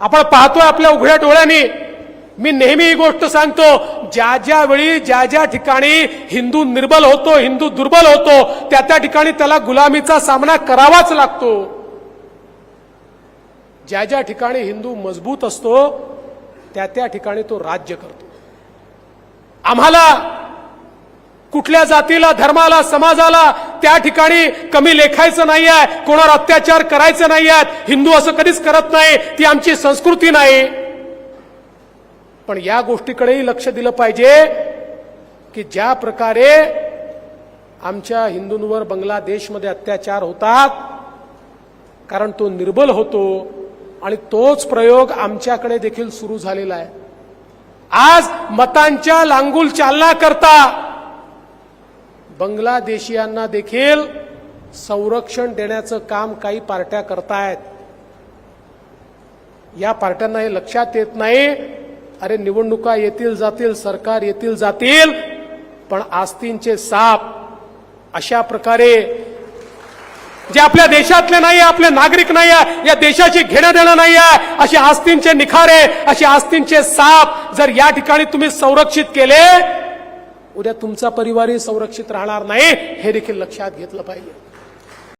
आपण पाहतोय आपल्या उघड्या डोळ्यांनी. मी नेहमी ही गोष्ट सांगतो ज्या ज्या वेळी ज्या ज्या ठिकाणी हिंदू निर्बल होतो हिंदू दुर्बल होतो त्या त्या ठिकाणी त्याला गुलामीचा सामना करावाच लागतो. ज्या ज्या ठिकाणी हिंदू मजबूत असतो त्या त्या ठिकाणी तो राज्य करतो. आम्हाला कुठल्या जातीला धर्माला समाजाला त्या ठिकाणी कमी लेखायचं नाही आहे कोणावर अत्याचार करायचं नाही आहेत हिंदू असं कधीच करत नाही ती आमची संस्कृती नाही. पण या गोष्टीकडेही लक्ष दिलं पाहिजे की ज्या प्रकारे आमच्या हिंदूंवर बांगलादेशमध्ये अत्याचार होतात कारण तो निर्बल होतो आणि तोच प्रयोग आमच्याकडे देखील सुरू झालेला आहे. आज मतांच्या लांगूल चालना करता बंगलादेशियांना देखील संरक्षण देण्याचं काम काही पार्ट्या करतायत. या पार्ट्यांना हे लक्षात येत नाही. अरे निवडणुका येतील जातील सरकार येतील जातील पण आस्तींचे साप अशा प्रकारे जे आपल्या देशातले नाही आहे आपले नागरिक नाही आहे या देशाची घेणं देणं नाही आहे असे आस्तींचे निखारे असे आस्तींचे साप जर या ठिकाणी तुम्ही संरक्षित केले उद्या तुमचा परिवारही संरक्षित राहणार नाही हे देखील लक्षात घेतलं पाहिजे.